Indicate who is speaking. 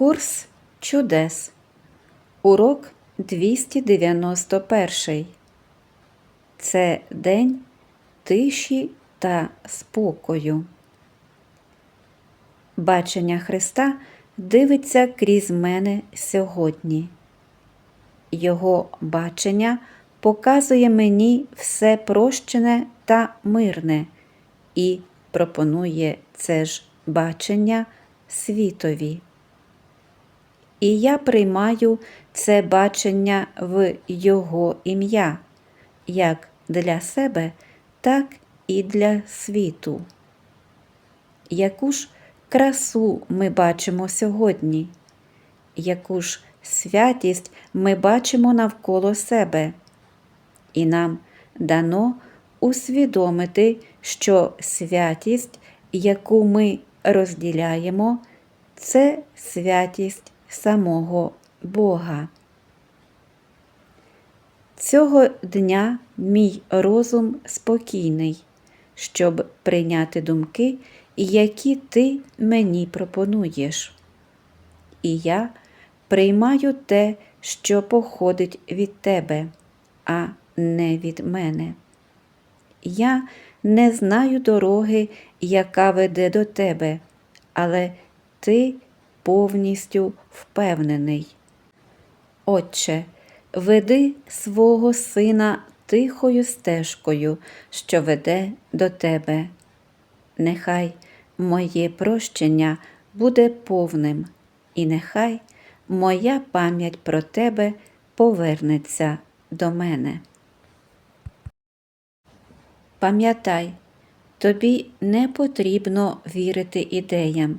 Speaker 1: Курс чудес. Урок 291. Це день тиші та спокою. Бачення Христа дивиться крізь мене сьогодні. Його бачення показує мені все прощене та мирне і пропонує це ж бачення світові. І я приймаю це бачення в Його ім'я, як для себе, так і для світу. Яку ж красу ми бачимо сьогодні, яку ж святість ми бачимо навколо себе, і нам дано усвідомити, що святість, яку ми розділяємо, це святість самого Бога. Цього дня мій розум спокійний, щоб прийняти думки, які ти мені пропонуєш. І я приймаю те, що походить від тебе, а не від мене. Я не знаю дороги, яка веде до тебе, але ти повністю впевнений. Отче, веди свого сина тихою стежкою, що веде до тебе. Нехай моє прощення буде повним, і нехай моя пам'ять про тебе повернеться до мене. Пам'ятай, тобі не потрібно вірити ідеям.